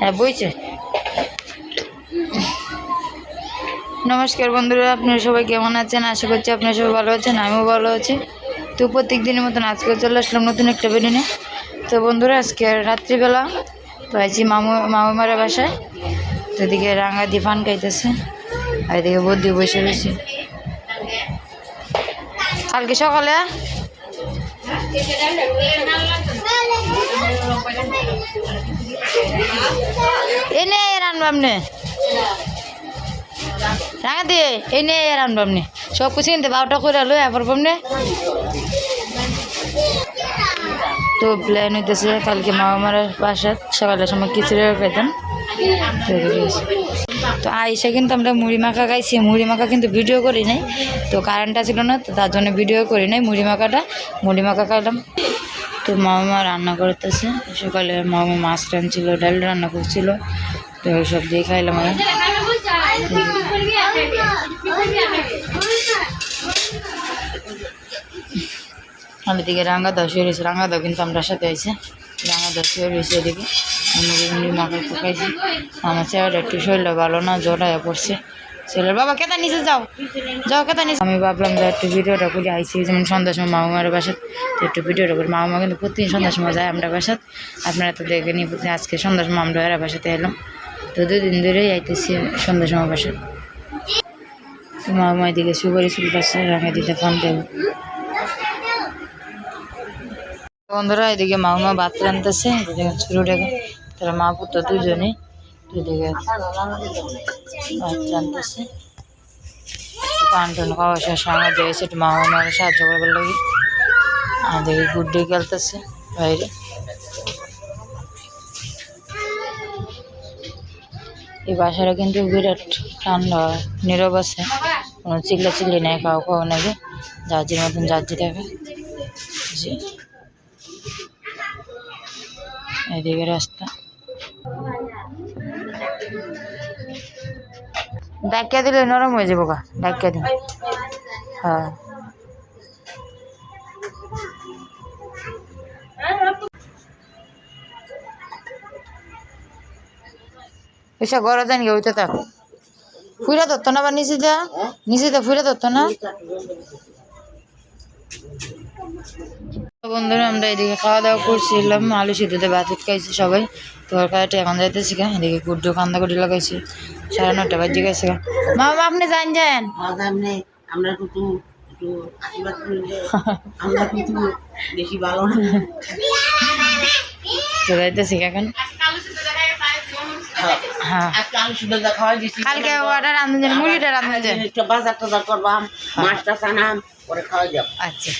হ্যাঁ বইছে। নমস্কার বন্ধুরা, আপনারা সবাই কেমন আছেন? আশা করছি আপনারা সবাই ভালো আছেন, আমিও ভালো আছি। তো প্রত্যেক দিনের মতন আজকে চলে আসলাম নতুন একটা নিয়ে। তো বন্ধুরা, আজকে রাত্রিবেলা তো আইছি মামু মামুমারা বাসায়। তো এদিকে রাঙা দিয়ে ফান খাইতেছে, আর এদিকে বদ্যি বসে রয়েছে। কালকে সকালে? এনে রানবো আপনি রাঙা দিয়ে এনে রানবো আপনি সব কিছু কিনতে বারোটা করে লো এবার আপনি তো প্ল্যান হইতেছে, কালকে মা আমার বাসার সকালের সময় খিচুড়ি পেতাম। তো আইসা কিন্তু আমরা মুড়ি মাখা খাইছি, মুড়ি মাখা কিন্তু ভিডিও করি নাই। তো কারেন্টটা ছিল না, তো তার জন্য ভিডিও করি নাই মুড়ি মাখাটা। মুড়ি মাখা খাইলাম। তো মামা রান্না করতেছে। সকালে মামা মাছ রাঁধছিল ডাল রান্না করছিল। তো সব দিয়ে খাইলাম আমি। দিকে রাঙা দাও, শুয়ে রয়েছে, রাঙা দাও, কিন্তু আমরা সাথে হয়েছে রাঙা দাও, শুয়ে রয়েছে এদিকে। আমি মাখা খাইছি আমার চেহারা একটু শরীরটা ভালো না হয়ে পড়ছে। ছেলের বাবা কেতা নিচে যাও। যাও কেতা নিচে। আমি ভাবলাম যে একটু ভিডিওটা করে, আইসি যেমন সন্ধ্যার সময় মামা মার বাসাত তো একটু ভিডিওটা করি। মামা কিন্তু প্রতিদিন সন্ধ্যার সময় যায় আমরা বাসাত আপনারা তো দেখে নিয়ে প্রতিদিন আজকে সন্ধ্যার সময় আমরা এরা বাসাতে এলাম। তো দুদিন ধরেই আইতেছি সন্ধ্যার সময় বাসাত মামা এদিকে সুপারি চুল পাচ্ছে রাঙা দিতে ফোন দেবো। বন্ধুরা, এদিকে মামা ভাত রানতেছে ছোটটাকে তারা মা পুত্র দুজনেই। এদিকে ভাত রানতেছে। পান টান খাওয়া শেষ দিয়েছে একটু মামা মাকে সাহায্য করবার লাগে। আর দেখি গুড্ডি খেলতেছে বাইরে। এই বাসাটা কিন্তু বিরাট ঠান্ডা, নীরব আছে। কোনো চিল্লা চিল্লি নেই খাওয়া খাওয়া নাকি জার্জির মতন জার্জি থাকে জি। এদিকে রাস্তা। ডাকিয়া দিলে নরম হয়ে যাব গা ডাকিয়া দিন হ্যাঁ। এসা গড়া জানি ওইটা থাক। ফুইরা ধরতো না বা নিচে যা নিচে যা ফুইরা ধরতো না? বন্ধুরা আমরা এদিকে খাওয়া দাওয়া করছিলাম আলু সিদ্ধতে ভাত খাইছি সবাই। তরকারিটা এখন যাইতেছি গা এদিকে গুড্ডু কান্দা কুটি লাগাইছি। সাড়ে নটা বাজে গেছে মামা আপনি যান যান। আগামী আমরা কিন্তু একটু আশীর্বাদ করলে আমরা কিন্তু বেশি ভালো না তো যাইতেছি গা এখন। হ্যাঁ। হয় কালকে ওটা রান্ধুন মুড়িটা রান্ধুন যান বাজার টাজার করবাম মাছটা আনাম পরে খাওয়া যাব। আচ্ছা।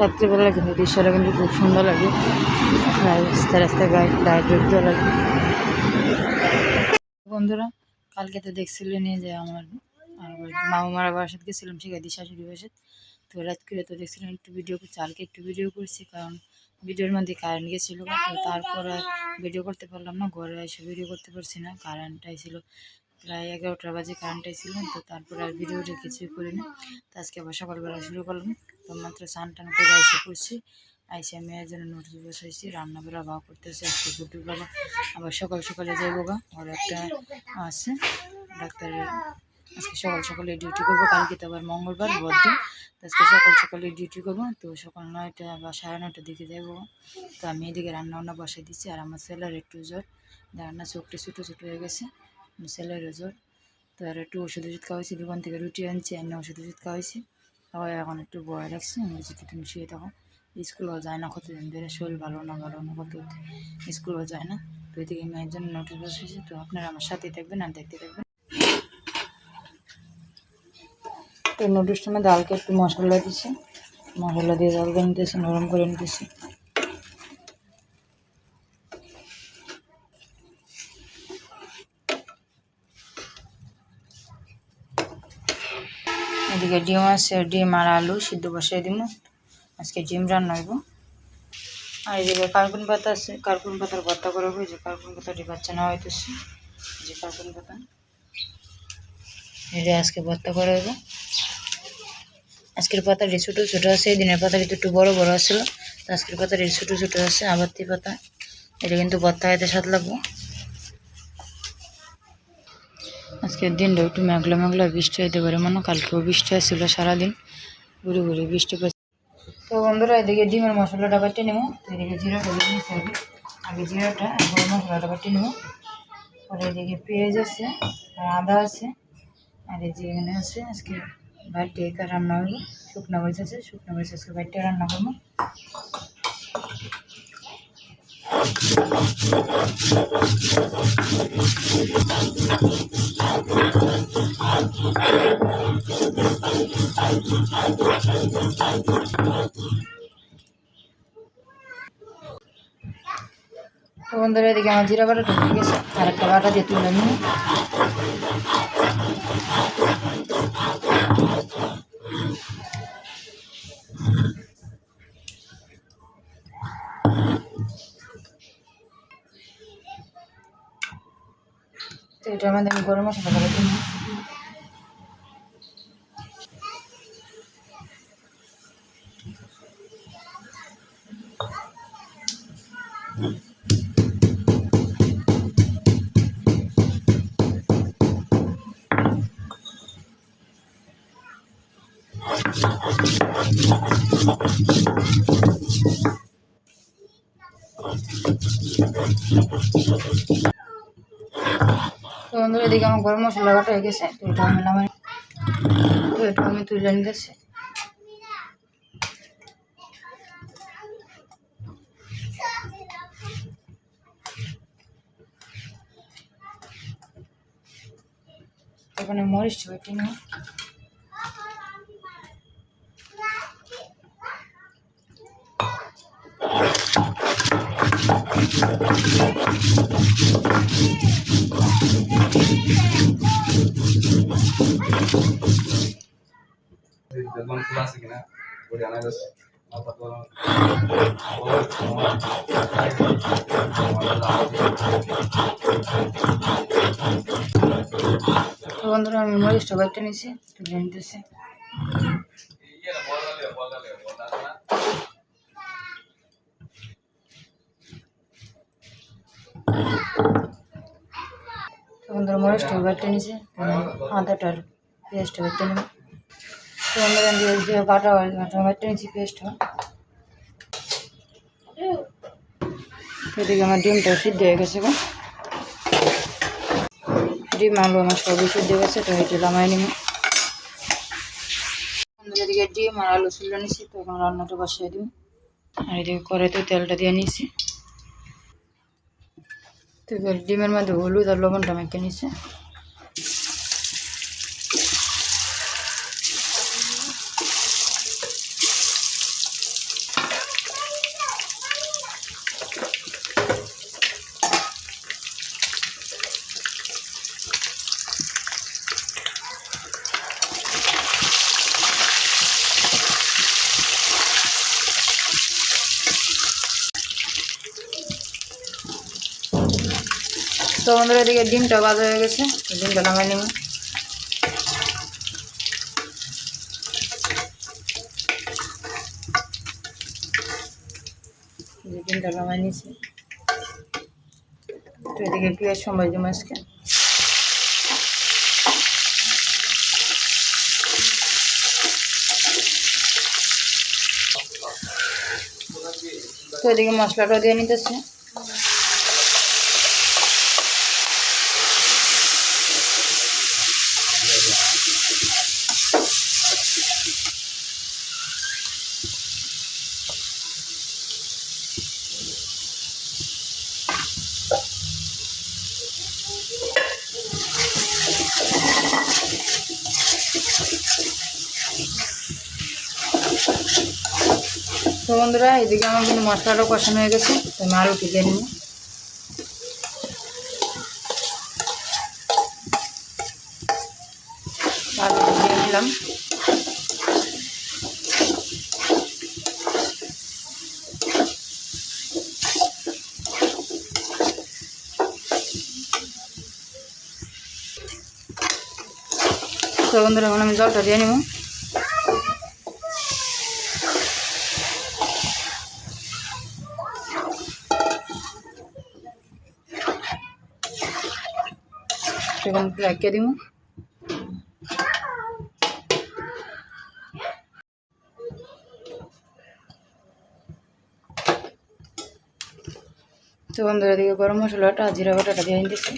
রাত্রিবেলা কিন্তু দৃশ্যটা কিন্তু খুব সুন্দর লাগে। রাস্তায় রাস্তায় গায়ে লাইট উঠতে লাগে। বন্ধুরা, কালকে তো দেখছিলেন যে আমার মামা মারা বাসাত গেছিলাম শিখাদি শাশুড়ি বাসাত তো রাত করে তো দেখছিলাম একটু ভিডিও করছি, কালকে একটু ভিডিও করছি, কারণ ভিডিওর মধ্যে কারেন্ট গেছিল তারপর ভিডিও করতে পারলাম না, ঘরে এসে ভিডিও করতে পারছি না কারেন্টটাই ছিল প্রায় এগারোটা বাজে কারেন্টটাই ছিল তো তারপর আর ভিডিওটা কিছুই করি না তো আজকে আবার সকালবেলা শুরু করলাম, তো মাত্র স্নান টান করে এসে করছি আইসে আমি এর জন্য নোটিস বসাইছি, রান্না করা বা করতেছে, আজকে বাবা আবার সকাল সকালে যাইবো গা, ওর একটা আছে, ডাক্তারের আজকে সকাল সকালে ডিউটি করব, কালকে তো আবার মঙ্গলবার বদ্ধ তো আজকে সকাল সকালে ডিউটি করব, তো সকাল নয়টা বা সাড়ে নয়টার দিকে যাব তো আমি এদিকে রান্না বান্না বসাই দিচ্ছি, আর আমার ছেলের একটু জ্বর। রান্না চোখটা ছোটো ছোটো হয়ে গেছে ছেলেরও জ্বর। তো আর একটু ওষুধ ওষুধ খাওয়াইছি, দোকান থেকে রুটি আনছি, এনে ওষুধ ওষুধ খাওয়াইছি। তাও এখন একটু বয় রাখছি আমি কি তুমি শুয়ে থাকো। স্কুলও যায় না, কতদিন ধরে শরীর ভালো না ভালো না, কত স্কুলও যায় না। তো এদিকে আমি একজন নোটিস বসেছি তো আপনারা আমার সাথেই থাকবেন, আর দেখতে থাকবেন। তো নুডলসটার মধ্যে হালকা একটু মশলা দিছি। মশলা দিয়ে জল করে নিতেছি, নরম করে নিতেছি। এদিকে ডিম আছে, ডিম আর আলু সিদ্ধ বসাই দিব আজকে ডিম রান্না হইব। আর এদিকে কার্কুন পাতা আছে, কার্কুন পাতার ভর্তা করা হয়েছে, কার্কুন পাতাটি বাচ্চা নেওয়া হইতেছে। যে কার্কুন পাতা। এটা আজকে ভর্তা করা হইব। আজকের পাতাটি ছোটো ছোটো আছে, দিনের পাতাটি একটু বড় বড় আছিল। তো আজকের পাতাটি ছোটো ছোটো আছে আবারতি পাতা। এটা কিন্তু ভর্তা খাইতে স্বাদ লাগবো। আজকের দিনটা একটু মেঘলা মেঘলা বৃষ্টি হইতে পারে মানে কালকেও বৃষ্টি আসছিল সারাদিন। ঘুরে ঘুরে বৃষ্টি পড়ছে। তো বন্ধুরা, এদিকে ডিমের মশলাটা বাটে নেব। তো এদিকে জিরাটা দিয়ে নিচ্ছি আগে। জিরাটা গরম মশলাটা বাটে নেব। পরে এদিকে পেঁয়াজ আছে আদা আছে, আর এখানে আছে আজকে বাড়িতে একা রান্না হইব শুকনো মরিচ আছে, শুকনো মরিচ আজকে বাড়িতে রান্না করব তো বন্ধুরা, এদিকে আমার জিরা বাটাটা হয়ে গেছে আর একটা বাটা দিয়ে তুলে নিই। তো এটা আমাদের আমি গরম মশলা করে দিই আমার গরম মশলা হয়ে গেছে আমি নামাই। তো আমি তুলে নিতেছি এখানে মরিচ বেটে নিই। জলমান খোলা তো বন্ধুরা আমি মরিচটা বেটে নিছি তুলে নিতেছি তো বন্ধুরা মরিচটা আদাটার পেস্টটা বেটে নেব তো বাটা এদিকে আমার ডিমটা সিদ্ধ হয়ে গেছে গো। ডিম, আলু আমার সবই সিদ্ধ হয়ে গেছে, তো এটা নিব। এদিকে ডিম আর আলু ছিল নিছি তো এখন রান্নাটা বসিয়ে দিব। আর এদিকে কড়াইতে তেলটা দিয়ে নিছি তো এবার ডিমের মধ্যে হলুদ আর লবণটা মেখে নিছে তো আমাদের এদিকে ডিমটা বাজা হয়ে গেছে। ডিমটা নামাই নেব। ডিমটা নামাই নিয়েছি। তো এদিকে পেঁয়াজ সময় দিব আজকে। তো এদিকে মশলাটা দিয়ে নিতেছে। তো বন্ধুরা, এদিকে আমার কিন্তু মশলাটাও কষানো হয়ে গেছে, তো আমি আলু টিকে নিই। নিলাম। তো বন্ধুরা, এখন আমি জলটা দিয়ে নেব। এখন রাখিয়ে দিব। তো বন্ধুরা দিকে গরম মশলাটা, জিরা বাটাটা দিয়ে দিচ্ছি।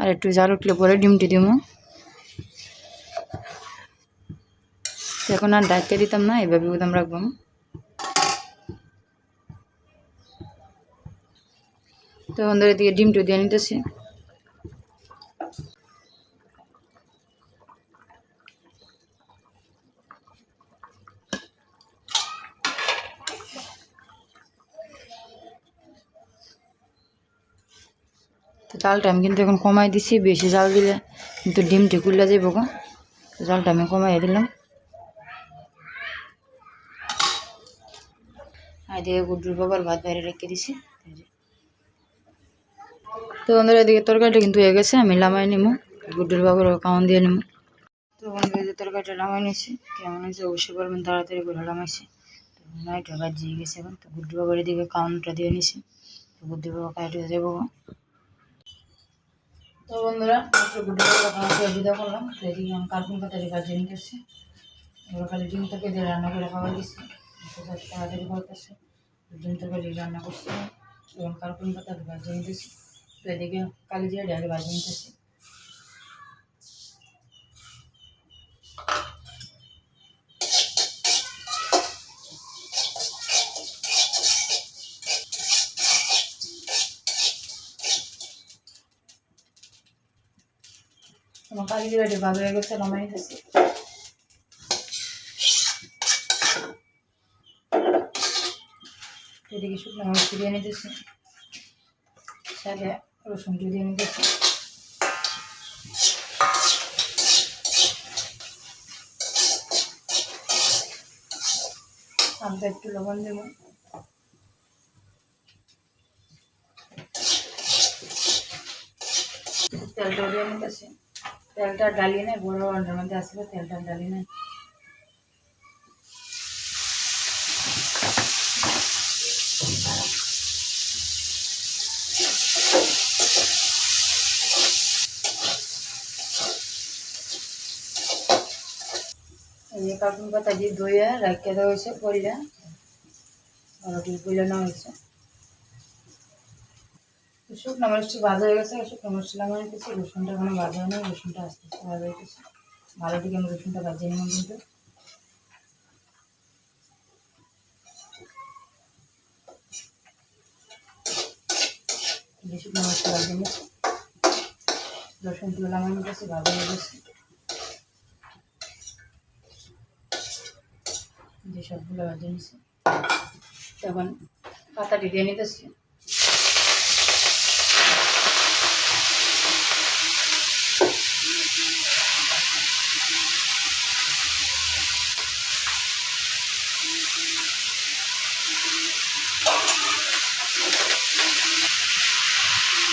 আর একটু জাল উঠলে পরে ডিমটি দিব। এখন আর ডাইতে দিতাম না এইভাবে উদাম রাখব তো বন্ধুরা, এদিকে ডিমটু দিয়ে নিতেছি। জালটা আমি কিন্তু এখন কমাই দিছি, বেশি জাল দিলে কিন্তু ডিমটি খুললে যাইব গো। জালটা আমি কমাই দিলাম। এদিকে গুড্ডুর বাবার ভাত বাইরে রেখে দিছি। তো বন্ধুরা, এদিকে তরকারিটা কিন্তু হয়ে গেছে, আমি লামাই নিবো গুড্ডুর বাবার কাউন দিয়ে নিবো তো বন্ধুরা যে তরকারিটা লামাই নিছি, কেমন হয়েছে অবশ্যই বলবেন, তাড়াতাড়ি করে লামাইছি তো নাইটা বাজিয়ে গেছে এখন, তো গুড্ডুর বাবার এদিকে কাউনটা দিয়ে নিছি, তো গুড্ডুর বাবা কাইটে যাব তো বন্ধুরা গুড্ডুর বাবা খাওয়া বিদা করলাম, তো এদিকে আমি কার্টুন পাতারি বাজিয়ে নিতেছি, এবার খালি ডিম তরকারি দিয়ে রান্না করে খাওয়া দিচ্ছি যাতে তাড়াতাড়ি করতেছে ডিম তরকারি রান্না করছি। এবং কার্টুন পাতা বাজিয়ে নিতেছি তো এদিকে কালি দিয়ে ডালে বাজিয়ে নিতেছি এবং কালি দিয়ে ডালে ভালো হয়ে গেছে, নামাই নিতেছি এদিকে শুকনো মরিচ দিয়ে নিতেছি সাথে রসুন দিয়ে নিতেছি হালকা একটু লবণ দেবো। তেলটা দিয়ে নিতেছি তেলটা ডালিয়ে নেই, বড় অন্ডের মধ্যে আসবে তেলটা ডালিয়ে নেই। এই কার্টুন পাতা দিয়ে ধুয়ে রাখিয়ে দেওয়া হয়েছে পড়লে ভালো করে পড়লে নেওয়া হয়েছে। শুকনো মরিচটি ভাজা হয়ে গেছে, শুকনো মরিচটা লাগানো রেখেছি রসুনটা এখনও ভাজা হয়নি, রসুনটা আস্তে আস্তে ভাজা হয়ে গেছে। ভালো দিকে আমি রসুনটা ভাজিয়ে নিলাম কিন্তু। শুকনো মরিচটা ভাজিয়ে নিচ্ছি রসুনগুলো লাগানো গেছে, ভাজা হয়ে গেছে। যে সবগুলো নিছি তখন পাতাটি দিয়ে নিতেছি।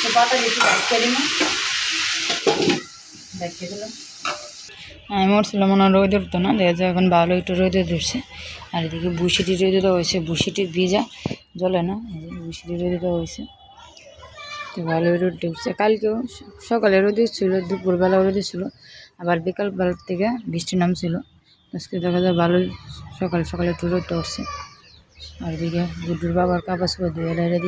তো পাতা একটু ডাকিয়ে দিন ডাকিয়ে দিলাম। আমি মরছিলাম, মনে হয় রোদে উঠতো না, দেখা যায় এখন ভালো একটু রোদে ধরছে। আর এদিকে বুসিটি রোদে দেওয়া হয়েছে বুসিটি ভিজা, জলে না বুসিটি রোদে দেওয়া হয়েছে। তো ভালো রোদ উঠছে। কালকেও সকালে রোদে ছিল দুপুরবেলা রোদে ছিল আবার বিকালবেলার থেকে বৃষ্টি নামছিল। আজকে দেখা যায় ভালোই সকাল সকালে একটু রোদ আর এদিকে গুড্ডুর বাবার কাপড় চোপড় ধুয়ে লাইরে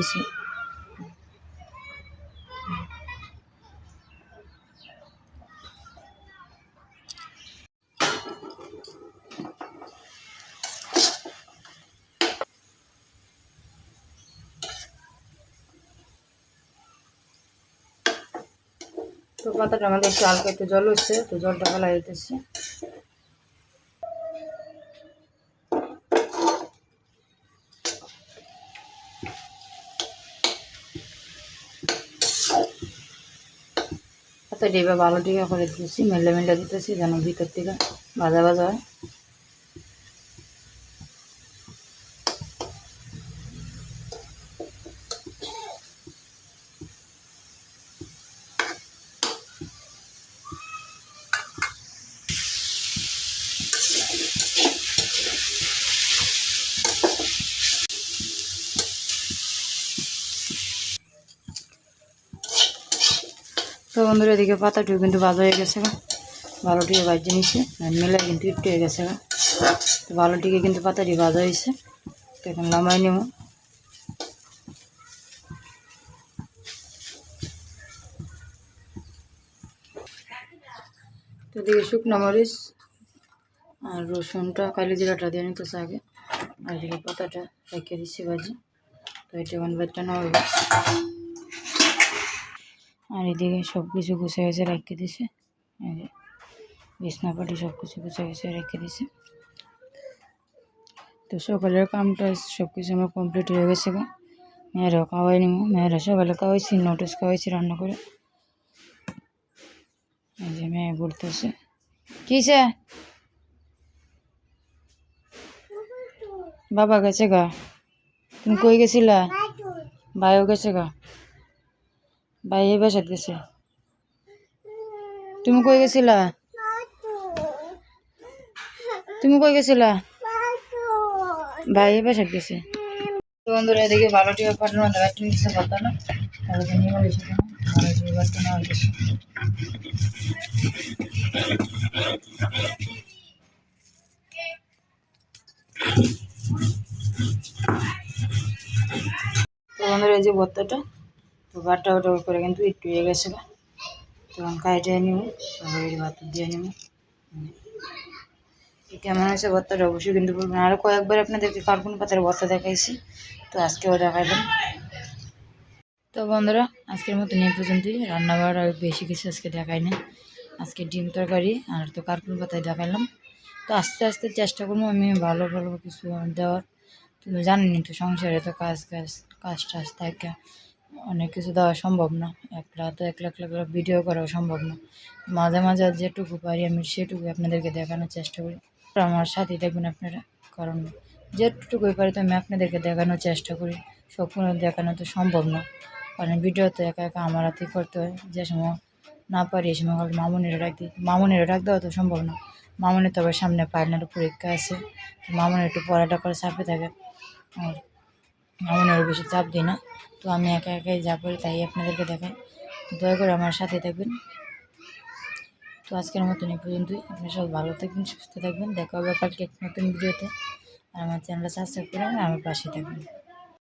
পাতাটা আমাদের একটু হালকা একটু জল হচ্ছে, তো জলটা ফেলা যেতেছে পাতাটা এবার ভালো টিকা করে দিতেছি মেলে মেলে দিতেছি, যেন ভিতর থেকে বাজা বাজা হয়। বন্ধুরা, এদিকে পাতাটিও কিন্তু ভালো হয়ে গেছে ভালোটিকে বাজে নিচ্ছে মেলা কিন্তু একটু হয়ে গেছে তো ভালোটিকে কিন্তু পাতাটি ভাজা হয়েছে, তো এখন নামাই নেব। তো এদিকে শুকনো মরিচ আর রসুনটা, কালি জিরাটা দিয়ে নিতেছে আগে। আর এদিকে পাতাটা রেখে দিচ্ছি ভাজি। তো এটা এখন বাচ্চা না হবে আর এদিকে সব কিছু গুছে গেছে রেখে দিছে। এই যে বিছনা পাটি সব কিছু গুছে গেছে রেখে দিছে। তো সকালের কামটা সব কিছু আমার কমপ্লিট হয়ে গেছে গা। মেয়েরাও খাওয়াই নিব মেয়েরা সকালে খাওয়াইছি নোটিস খাওয়াইছি, রান্না করে। এই যে মেয়ে ঘুরতেছে। কিসে বাবা গেছে গা। তুমি কই গেছিলা? ভাইও গেছে গা। ভাই, এই বাসাত গেছে। তুমি কই গেছিলা? তুমি কই গেছিলা? ভাই, এই বাসাত গেছে। বন্ধুরা, এদিকে টিকা পাঠানো মধ্যে একটা নিচ্ছে কথা না। তাহলে তো নিয়ে বলেছি কিছু তো বন্ধুরা, এই যে ভর্তাটা। তো বাটা ওটা করে কিন্তু একটু হয়ে গেছে তখন কাইটে নিব সবাই ভাত দিয়ে নিব। কেমন হয়েছে ভর্তাটা অবশ্যই কিন্তু বলবেন। আরও কয়েকবার আপনাদেরকে কার্বন পাতার ভর্তা দেখাইছি, তো আজকেও দেখাইলাম তো বন্ধুরা, আজকের মতো নিয়ে পর্যন্তই। রান্না আর বেশি কিছু আজকে দেখাই না আজকে ডিম তরকারি আর তো কার্বন পাতায় দেখাইলাম। তো আস্তে আস্তে চেষ্টা করব আমি ভালো ভালো কিছু দেওয়ার। কিন্তু জানেনই তো সংসারে তো কাজ কাজ কাজ, টাজ থাকে। অনেক কিছু দেওয়া সম্ভব না। এক একলা তো একলা একলা একলা ভিডিও করাও সম্ভব না। মাঝে মাঝে যেটুকু পারি আমি সেটুকু আপনাদেরকে দেখানোর চেষ্টা করি। আমার সাথেই দেখবেন আপনারা, কারণ যেটুকুই পারি তো আমি আপনাদেরকে দেখানোর চেষ্টা করি। সম্পূর্ণ দেখানো তো সম্ভব না। কারণ ভিডিও তো একা একা আমার হাতেই করতে হয়। যে সময় না পারি এই সময় মামুনিরা ডাক দিই মামুনিরা ডাক দেওয়া তো সম্ভব না। মামুনি তো আবার সামনে ফাইনাল পরীক্ষা আছে। তো মামুনি একটু পড়াটা করে চাপে থাকে। আর মামুনিরও বেশি চাপ দিই না। তো আমি একা একাই যা করি তাই আপনাদেরকে দেখাই। দয়া করে আমার সাথে থাকবেন। তো আজকের মতন এই পর্যন্তই। আপনারা সব ভালো থাকবেন, সুস্থ থাকবেন। দেখা হবে কালকে নতুন ভিডিওতে। আর আমার চ্যানেলটা সাবস্ক্রাইব করে আমার পাশে থাকবেন।